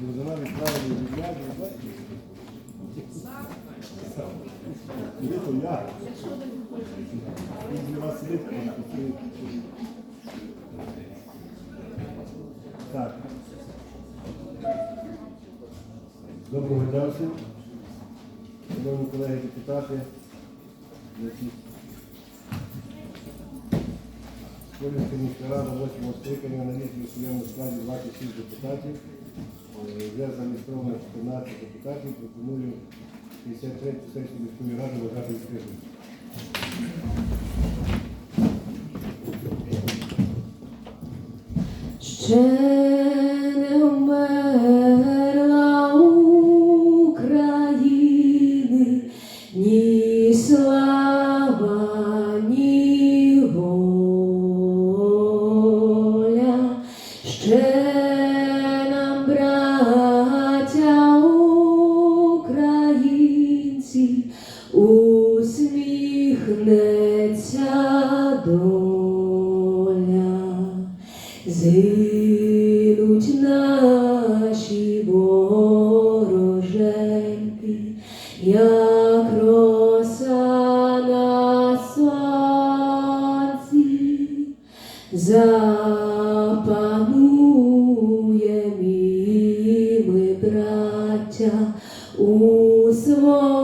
Вона відправили відряд, бачите? Ні, я. Він для вас сидить, а ви тут. Так. Доброго дня всім. Колеги депутати, Колівська міська рада 8 скликання налічує у своєму складі 26 депутатів. Е, Вже зареєстровано 14 депутатів. Пропоную 53 сесію міської ради вважати відкритою. Ще запануєм і ми, браття, у своїй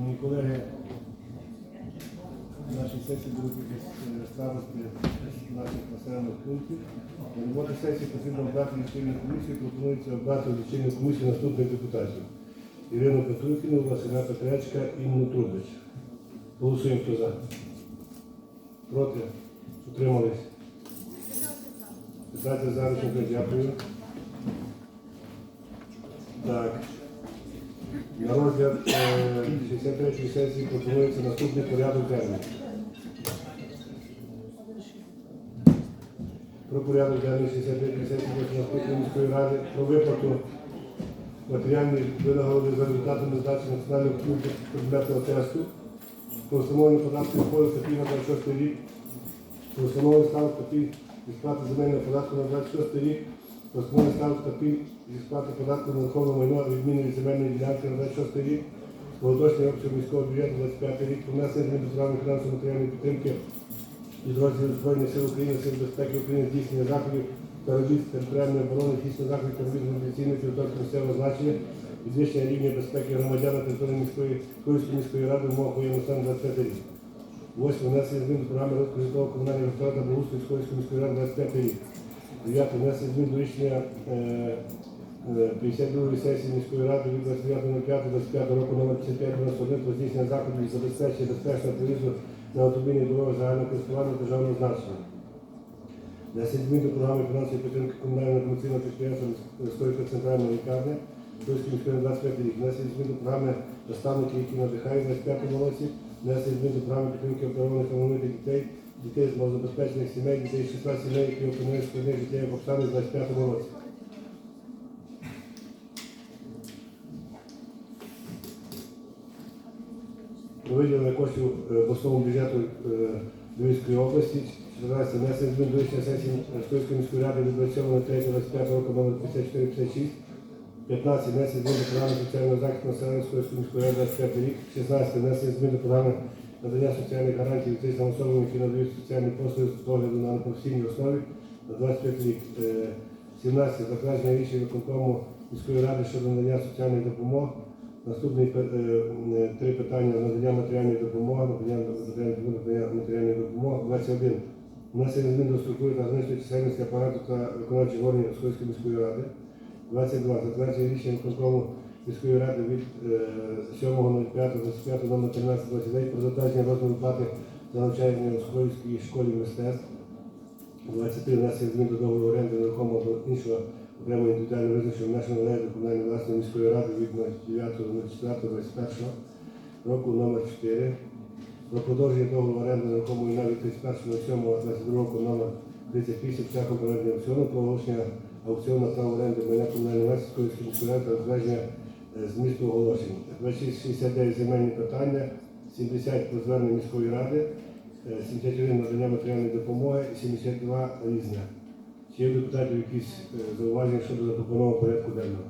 Мої колеги, на нашій сесії будуть якісь е, старости з наших населених пунктів. На роботу сесії потрібно обрати лічильну комісію, пропонується обрати лічильну комісію наступних депутатів. Ірину Петрухіну, Василя Петречка, Інну Трубич. Голосуємо, хто за. Проти? Утримались? 15 за дякую. Так. На розгляд е, 63-ї сесії пропонується наступний порядок денний. Про порядок денний 63-ї сесії Верховної міської ради про виплату матеріальної винагороди за результатами здачі національного пункту предметного тесту, про встановлення входу статті на 26 рік, про встановлення ставок статті зі сплати земельного податку на 26 рік, встановлення ставок статті зі сплати податку на нерухоме майно відміни від земельної ділянки на 26 рік, уточнення обсягу міського бюджету 25 рік, внесення змін до програми фінансово матеріальної підтримки підрозділів Збройних сил України, Сил безпеки України, здійснення заходів та робіт територіальної оборони, здійснення заходів та робіт мобілізаційної території місцевого значення, підвищення рівня безпеки громадян на території міської Київської міської ради в умовах воєнного стану 25 рік. Восьме. Внесення змін до програми розвитку комунального господарства та Київської міської ради 25 рік. Дев'яте. Внесення змін до рішення е, е, 52 сесії міської ради від 29.05.25 року номер 5591 про здійснення заходів з забезпечення безпечного проїзду на автомобільних дорогах загального користування державного значення. Внесення змін до програми фінансової підтримки комунального комерційного підприємства міської центральної лікарні Київської міської ради 25 рік. Внесення змін до програми наставники, які надихають 25 році. Внесення змін до програми підтримки обдарованих та дітей, дітей з малозабезпечених сімей, дітей з числа сімей, які опинилися складних життєвих обставин в 25 році. Виділення коштів е, обласному бюджету е, Львівської області 14 внесення змін до рішення сесії Московської міської ради від 27.03.25 року номер 5456. 15 внесення змін до програми соціального захисту населення Московської міської ради 25 рік. 16 внесення змін до програми надання соціальних гарантій фізичним особам, які надають соціальні послуги з погляду на професійній основі на 25 рік. Е, 17 затвердження рішення виконкому міської ради щодо надання соціальних допомог. Наступні е, е, три питання надання матеріальної допомоги, надання матеріальної допомоги, надання матеріальної допомоги. 21. Внесення змін до структури та зменшення чисельності апарату та виконавчих органів Московської міської ради. 22. Затвердження рішення виконкому міської ради від е, 7.05.25 номер 1329 про затвердження розміру плати за навчання в Московській школі мистецтв. 23 внесення змін до договору оренди нерухомого або іншого окремо індивідуально визначеного нашого до комунальної власної міської ради від 09.04.21 року номер 4 про продовження договору оренди нерухомої навіть 31.07.22 року номер 38 шляхом проведення аукціону, про оголошення аукціону право оренди майна комунальної власної міської ради та розведення змісту оголошень. 2669 земельні питання, 70 про звернення міської ради, Е, 71 надання матеріальної допомоги і 72 різне. Чи є у депутатів якісь е, зауваження щодо запропонованого порядку денного?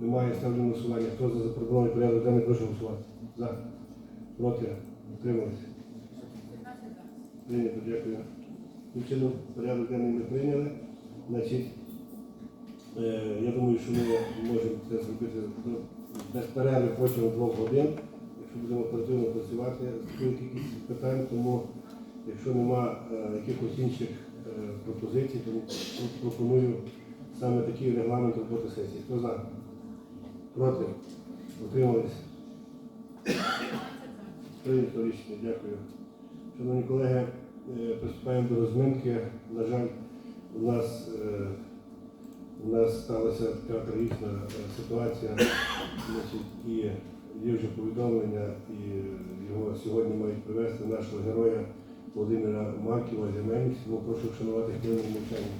Немає ставлю голосування. Хто за запропонований порядок денний, прошу голосувати. За. Проти. Утрималися. Прийнято, дякую. Включено порядок денний ми прийняли. Значить, е, я думаю, що ми можемо це зробити ну, без перерви протягом двох годин якщо будемо оперативно працювати, такою кількість питань, тому якщо нема е, якихось інших е, пропозицій, то пропоную саме такий регламент роботи сесії. Хто за? Проти? Утримались? Прийнято рішення, дякую. Шановні колеги, е, приступаємо до розминки. На жаль, у нас, е, у нас сталася така трагічна е, ситуація, значить, і є вже повідомлення, і його сьогодні мають привезти нашого героя Володимира Марківа Зіменського. Прошу вшанувати хвилину мовчання.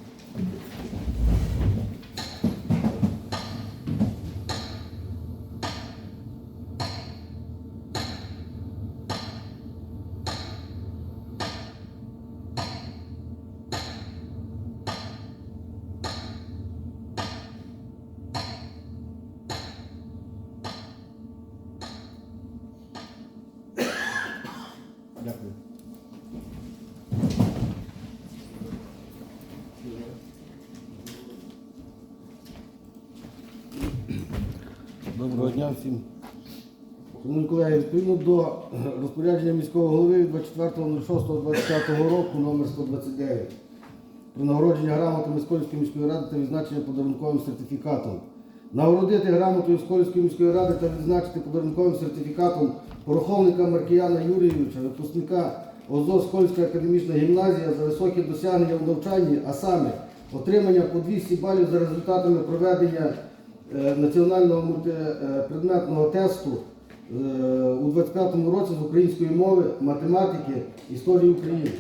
Доброго дня всім. Шановні колеги, відповідно до розпорядження міського голови від 24.06.25 року номер 129 про нагородження грамотами Сколівської міської ради та відзначення подарунковим сертифікатом. Нагородити грамотою Сколівської міської ради та відзначити подарунковим сертифікатом пороховника Маркіяна Юрійовича, випускника ОЗО Скольська академічна гімназія за високі досягнення в навчанні, а саме отримання по 200 балів за результатами проведення національного мультипредметного тесту е, у 25-му році з української мови, математики, історії України.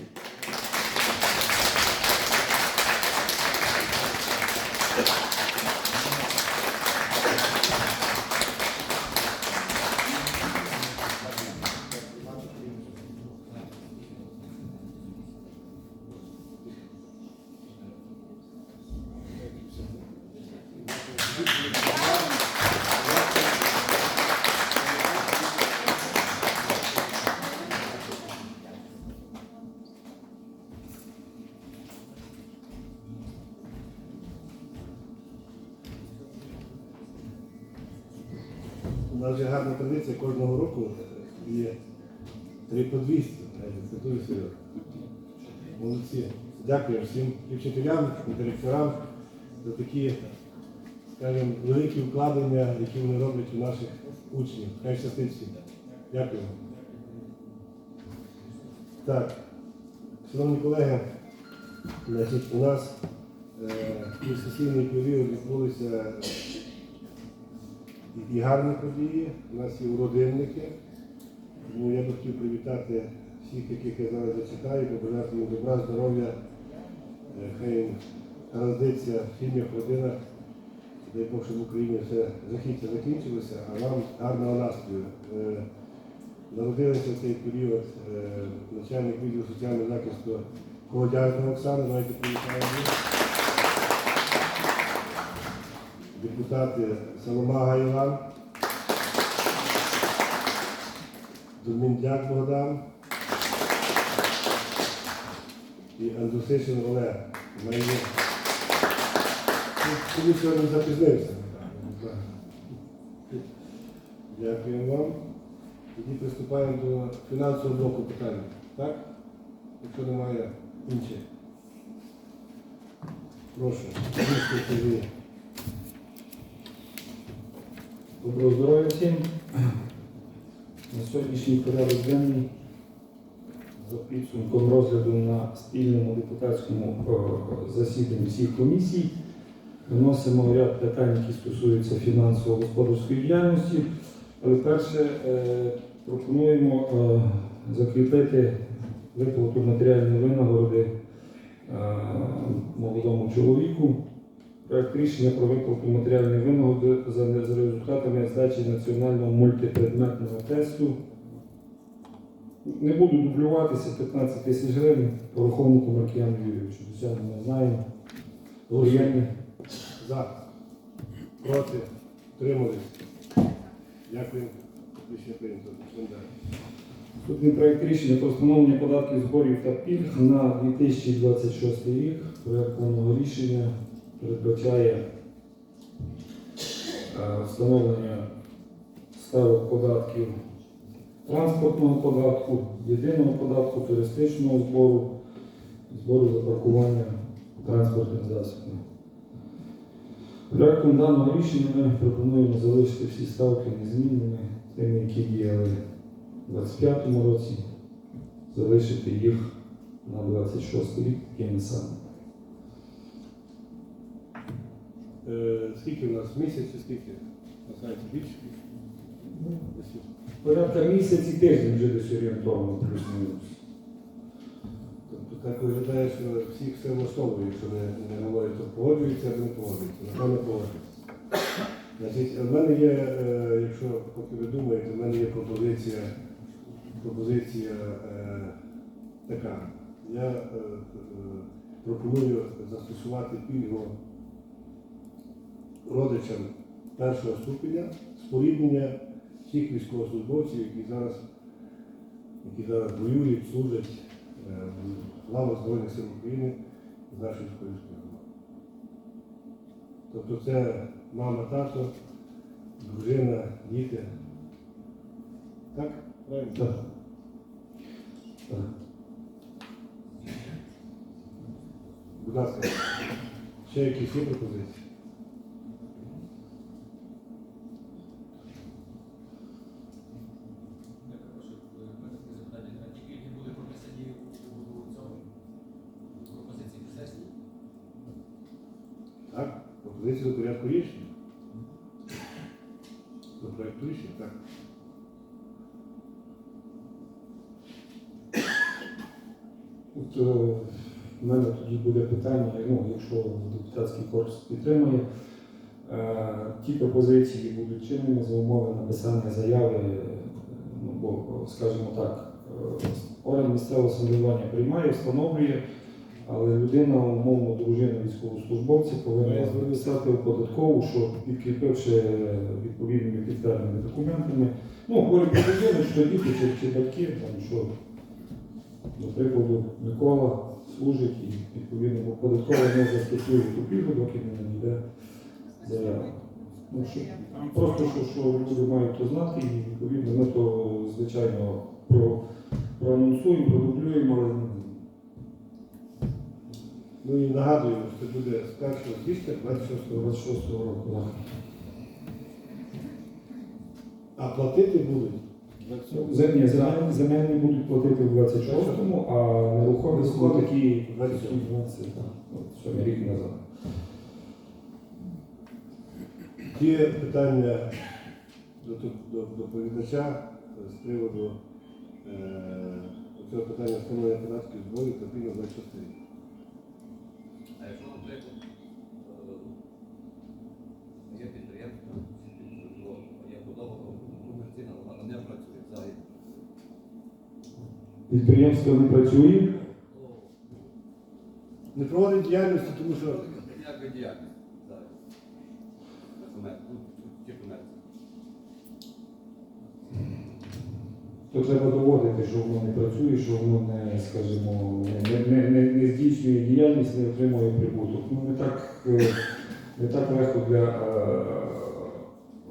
У нас вже гарна традиція кожного року є 3 по 200. Це дуже серйозно. Молодці. Дякую всім і вчителям, і директорам за такі, скажімо, великі вкладення, які вони роблять у наших учнів. Хай щастить всім. Дякую. Так, шановні колеги, значить, у нас е, сесійний період відбулися і гарні події, у нас є уродинники. Тому я би хотів привітати всіх, яких я зараз зачитаю, побажати їм добра, здоров'я, Е, хай родиться в сім'ях, родинах. Дай Бог, щоб в Україні все жахіття закінчилося, а вам гарного настрою. Е, Народилися в цей період е, начальник відділу соціального захисту Колодязна Оксана, давайте привітаємо. її. Депутати Соломага Іван, Дурміндяк Богдан і Андрусишин Олег. Ну, сьогодні запізнився. Дякую вам. Тоді приступаємо до фінансового блоку питань. Так? Якщо немає інших. Прошу. Місто Сергій. Доброго здоров'я всім. На сьогоднішній порядок денний за підсумком розгляду на спільному депутатському е, засіданні всіх комісій виносимо ряд питань, які стосуються фінансово-господарської діяльності. Але перше е, пропонуємо е, закріпити виплату матеріальної винагороди молодому чоловіку. Проект рішення про виплату матеріальної винагороди за, результатами здачі національного мультипредметного тесту. Не буду дублюватися, 15 тисяч гривень по рахунку Маркіяну Юрійовичу. Досягнення знаємо. Воєнні. За. Проти. Тримались. Дякую. Рішення прийнято. Далі. Проект рішення про встановлення податків зборів та пільг на 2026 рік. Проект даного рішення передбачає е, встановлення ставок податків транспортного податку, єдиного податку, туристичного збору, збору за паркування транспортних засобів. Проектом даного рішення ми пропонуємо залишити всі ставки незмінними, тими, які діяли у 2025 році, залишити їх на 26 рік такими самими. Е, Скільки у нас? Місяць скільки? На сайті більше? Порядка місяць і тиждень вже десь орієнтовно плюс-мінус. Тобто так виглядає, що всіх все влаштовує, якщо не, не говорять, то погоджуються або не погоджуються. Напевно, погоджуються. Значить, в мене є, е, якщо поки ви думаєте, в мене є пропозиція, пропозиція е, така. Я е, е, пропоную застосувати пільгу родичам першого ступеня споріднення всіх військовослужбовців, які зараз, які зараз воюють, служать е, в лавах Збройних сил України з нашої громади. Тобто це мама, тато, дружина, діти. Так? Правильно? Так. Так. Будь ласка, ще якісь є пропозиції? Я прошу, е, в мене таке запитання. А ті пільги були прописані у цьому у пропозиції сесії? Так? Пропозиції до порядку рішення. До проекту рішення, так. От, е, в мене тоді буде питання, ну, якщо депутатський корпус підтримує, е, ті пропозиції будуть чинними за умови написання заяви, ну, бо, скажімо так, е, орган місцевого самоврядування приймає, встановлює, але людина, умовно, дружина військовослужбовця повинна записати в податкову, що підкріпивши відповідними підтвердженими документами, ну, говорю про людину, що діти чи, чи батьки, там, що до прикладу, Микола служить і відповідно бо податково не застосує ту пільгу, доки не надійде заява. Ну, що, просто що, що люди мають то знати, і відповідно ми то звичайно про, проанонсуємо, продублюємо, але Ну і нагадуємо, що це буде з 1 січня 26 року. 26 року. А платити будуть 27 Землі, земельні, будуть платити в 26-му, а нерухомість ну, такі 27. 20, сьомий рік назад. Є питання до, до доповідача з приводу е, цього питання встановлення податків зборів та пільг на 26 рік. А якщо, наприклад, е, є підприємство, є будова комерційна, вона не працює взагалі. Підприємство не працює. Не проводить діяльності, тому що Ніякої діяльності ну. То треба доводити, що воно не працює, що воно не, скажімо, не, не, не, не здійснює діяльність, не отримує прибуток. Ну не так, е, не так легко для е,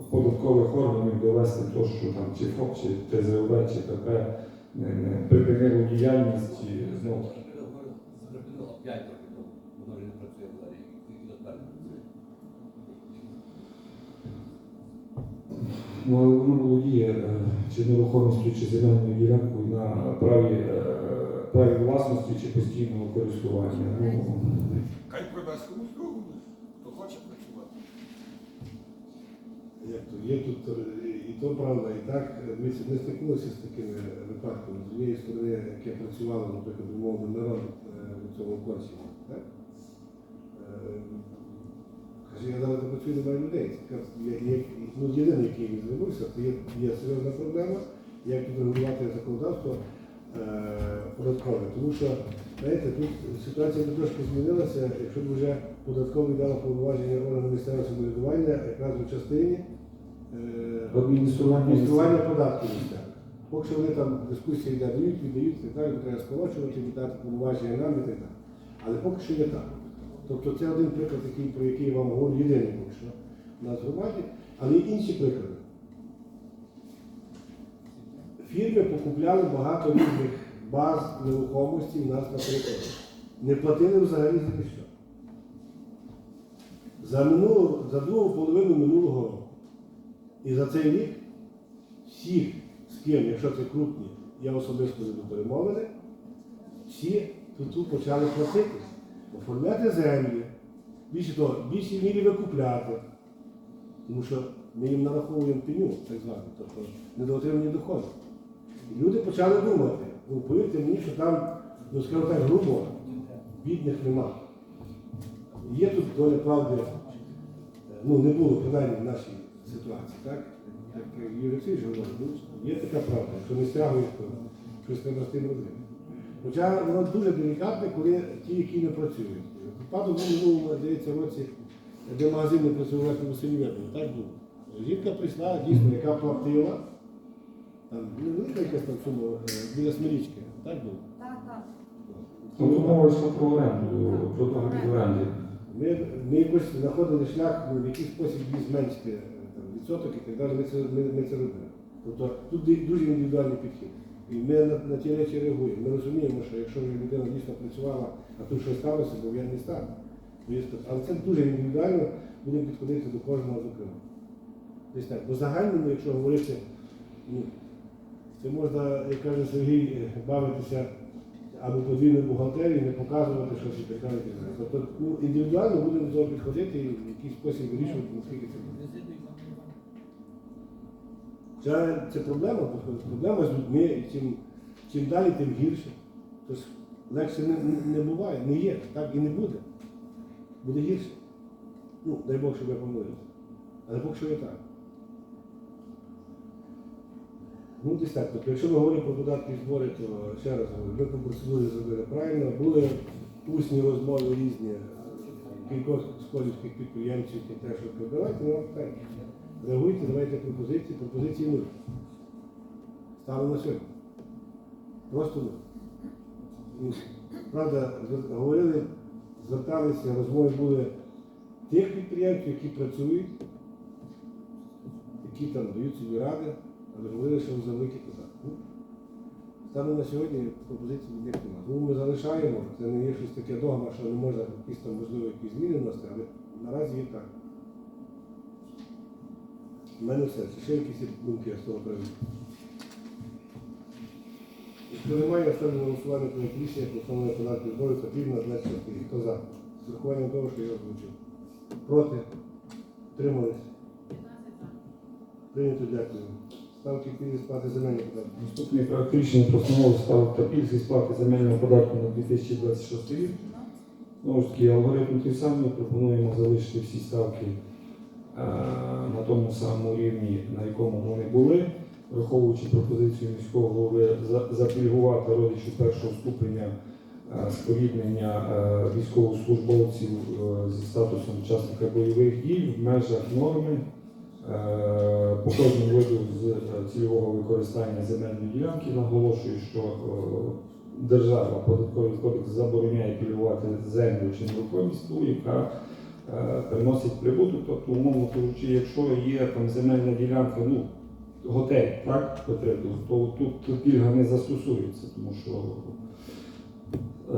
податкових органів довести то, що там чи ФОП, чи ТЗОВ, чи ПП припинило діяльність знову. Зупинило 5 років тому. Воно вже не працює взагалі. І дотепер не працює. Ну, але воно володіє е, чи нерухомістю, чи земельною ділянкою на праві, е, праві власності чи постійного користування. Ну, Хай продасть комусь другому, хто хоче працювати. Як то є тут е, і то правда, і так. Дивіться, не стикнулися з такими випадками. З однієї сторони, як я працювала, наприклад, умовно народ у цьому консулі. Так? Е, Каже, я зараз працюю немає людей. Ну, єдиний, який він звернувся, це є, є серйозна проблема, як тут регулювати законодавство е, податкове. Тому що, знаєте, тут ситуація би трошки змінилася, якщо б вже податковий дала повноваження органу місцевого самоврядування якраз у частині е, Адміністрування податків. Поки що вони там дискусії дають, віддають, і так далі, треба скорочувати, віддати повноваження нам і так далі. Але поки що є так. Тобто це один приклад, який, про який я вам говорю, єдиний поки що в громаді, але є інші приклади. Фірми покупляли багато різних баз нерухомості у нас на території. Не платили взагалі за ніщо. За, минулу, за другу половину минулого року і за цей рік всіх, з ким, якщо це крупні, я особисто веду перемовини, всі тут, почали платити, оформляти землі, більше того, в більшій мірі викупляти. Тому що ми їм нараховуємо пеню, так звану, тобто недоотримані доходи. І люди почали думати, повірте мені, що там, ну скажімо так, грубо, бідних нема. Є тут доля правди, ну не було принаймні в нашій ситуації, так? Як Юрій Олексійович говорить, ну, є така правда, що не стягуєш, то щось треба з тим робити. Хоча воно дуже делікатне, коли ті, які не працюють. Випадок був минулому, здається, році, де магазин не працював Верхньому Синівєрному, так було. Жінка прийшла, дійсно, яка платила, велика якась там сума е, біля Смирічки, так було? Так, так. Тобто мова йшла про оренду, про договір оренди. Ми, ми якось знаходили шлях, ну, в який спосіб її зменшити е, там, відсоток і так далі. Ми це, ми, ми це робили. Тобто тут дуже індивідуальний підхід. І ми на, на ті речі реагуємо. Ми розуміємо, що якщо людина дійсно працювала, а тут щось сталося, бо я не став. Але це дуже індивідуально, будемо підходити до кожного зокрема. Десь так. Бо загальному, якщо говорити, ну, це можна, як каже Сергій, бавитися або подвійну бухгалтерію, не показувати щось і так далі. Тобто ну, індивідуально будемо до цього підходити і в якийсь спосіб вирішувати, наскільки це буде. Це, це проблема, проблема з людьми, і чим, чим далі, тим гірше. Тож легше не, не, не буває, не є, так і не буде. Буде гірше. Ну, дай Бог, щоб я помилився. Але поки що є так. Ну, десь так. Тобто, якщо ми говоримо про податки і збори, то ще раз говорю, ми по процедурі зробили правильно. Були усні розмови різні кількох сколівських підприємців, які теж що давайте ми вам питання. Реагуйте, давайте пропозиції, пропозиції нуль. Ставимо сьогодні. Просто нуль. Ну, Правда, говорили, зверталися, розмови були тих підприємців, які працюють, які там дають собі ради, але говорили, що за податки. Ну, Станом на сьогодні пропозицій ніяк немає. Тому ми залишаємо, це не є щось таке догма, що не можна якісь там можливо якісь зміни вносити, але наразі є так. У мене все. Чи ще якісь думки з того приводу? Якщо немає, я ставлю голосування про рішення про встановлення податків збору та пільг на значення. Хто за? З урахуванням того, що я озвучив. Проти? Тримались? Прийнято, дякую. Ставки пільги сплати земельних податків. Наступний проект рішення про та пільг сплати земельного податку на 2026 рік. Знову ж таки, алгоритм той самий. Пропонуємо залишити всі ставки е, на тому самому рівні, на якому вони були. враховуючи пропозицію міського голови за- запільгувати родичів першого ступеня е, споріднення е, військовослужбовців зі статусом учасника бойових дій в межах норми по кожному виду з е, цільового використання земельної ділянки. Наголошую, що е, держава податковий кодекс забороняє пільгувати землю чи нерухомість, ту, яка е, приносить прибуток. Тобто, умовно кажучи, якщо є там земельна ділянка, ну готель, так, потрібно, то тут пільга не застосується, тому що е,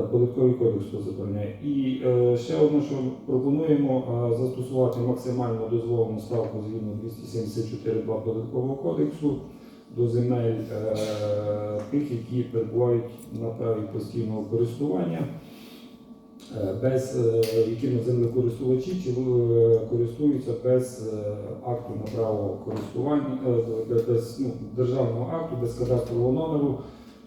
податковий кодекс то забороняє. І е, ще одне, що пропонуємо е, застосувати максимально дозволену ставку згідно 274.2 податкового кодексу до земель е, тих, які перебувають на праві постійного користування. е, Без е, які землекористувачі чи е, користуються без е, акту на право користування, е, без ну, державного акту, без кадастрового номеру,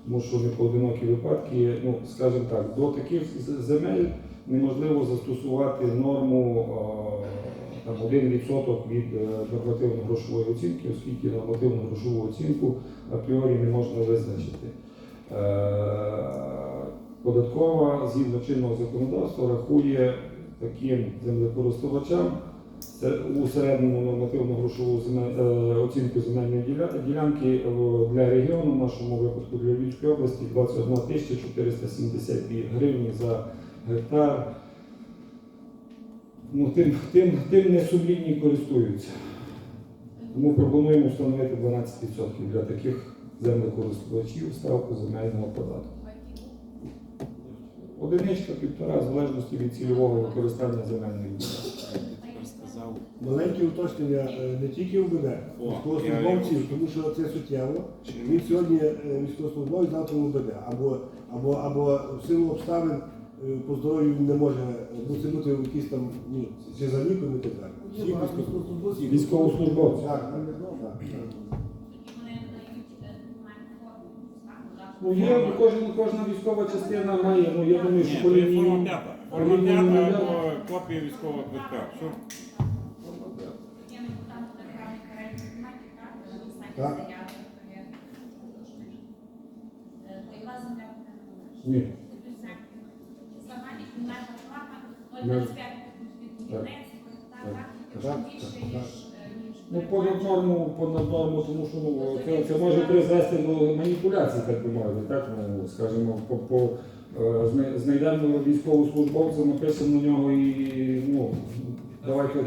тому що не поодинокі випадки, ну скажімо так, до таких земель неможливо застосувати норму там 1% від е, нормативно-грошової оцінки, оскільки нормативну грошову оцінку апріорі не можна визначити. Е, Податкова згідно чинного законодавства рахує таким землекористувачам це у середньому нормативну грошову е, оцінку земельної ділянки для регіону, в нашому випадку для Львівської області 21 тисяча 472 гривні за гектар. Ну, тим, тим, тим не сумлінні користуються. Тому пропонуємо встановити 12% для таких землекористувачів ставку земельного податку. Одиничка, півтора, в залежності від цільового використання земельної ділянки. Маленьке уточнення е, не тільки УБД, О, військовослужбовців, тому що це суттєво. Він сьогодні е, військовослужбовець, завтра УБД. Або, або, або в силу обставин е, по здоров'ю він не може бути, бути в якійсь там, ну, чи за віком і так далі. Всі військовослужбовці. Так, так, так. Ну, є, кожен, кожна військова частина має, ну я думаю, що по Ні, форма лінії. Форма п'ята копія військового квитка. Все. Так. Ні. Ну, понад норму, понад норму, тому що ну, це, це може призвести до маніпуляцій, так би мовити, так, ну, скажімо, по, по е, зна- знайдемо військовослужбовця, напишемо на нього і, ну, давайте,